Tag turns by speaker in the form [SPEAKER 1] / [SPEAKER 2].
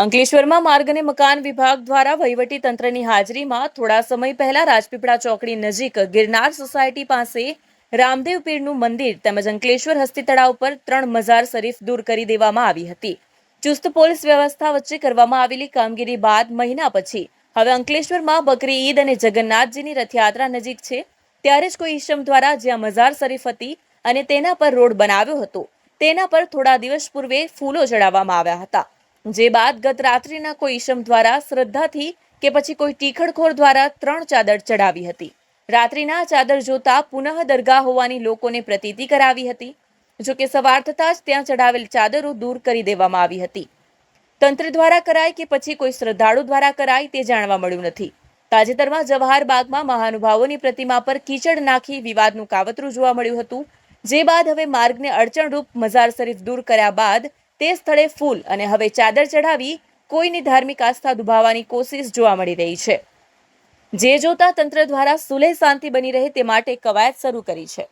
[SPEAKER 1] અંકલેશ્વરમાં માર્ગ અને મકાન વિભાગ દ્વારા વહીવટી તંત્રની હાજરીમાં થોડા સમય પહેલા રાજપીપળા ચોકડી નજીક ગિરનાર સોસાયટી પાસે રામદેવ પીરનું મંદિર તેમજ અંકલેશ્વર હસ્તી તળાવ પર ત્રણ મઝાર શરીફ દૂર કરી દેવામાં આવી હતી. ચુસ્ત પોલીસ વ્યવસ્થા વચ્ચે કરવામાં આવેલી કામગીરી બાદ મહિના પછી હવે અંકલેશ્વરમાં બકરી ઈદ અને જગન્નાથજીની રથયાત્રા નજીક છે. ત્યારે જ કોઈ ઈશમ દ્વારા જ્યાં મઝાર શરીફ હતી અને તેના પર રોડ બનાવ્યો હતો, તેના પર થોડા દિવસ પૂર્વે ફૂલો ચડાવવામાં આવ્યા હતા. જે બાદ ગત રાત્રિના કોઈ ઈશમ દ્વારા શ્રદ્ધાથી કે પછી કોઈ ટીખડખોર દ્વારા ત્રણ ચાદર ચડાવી હતી. રાત્રિના ચાદર જોતા પુનઃ દરગાહ હોવાની લોકોને પ્રતીતિ કરાવી હતી. જો કે સવાર થતાં જ ત્યાં ચડાવેલ ચાદરો દૂર કરી દેવામાં આવી હતી. તંત્ર દ્વારા કરાય કે પછી કોઈ શ્રદ્ધાળુ દ્વારા કરાય તે જાણવા મળ્યું નથી. તાજેતરમાં જવાહર બાગમાં મહાનુભાવોની પ્રતિમા પર કીચડ નાખી વિવાદનું કાવતરું જોવા મળ્યું હતું. જે બાદ હવે માર્ગને અડચણરૂપ મઝાર શરીફ દૂર કર્યા બાદ તે સ્થળે ફૂલ અને હવે ચાદર ચઢાવી કોઈની ધાર્મિક આસ્થા દુભાવવાની કોશિશ જોવા મળી રહી છે. જે જોતા તંત્ર દ્વારા સુલેહ શાંતિ બની રહે તે માટે કવાયત શરૂ કરી છે.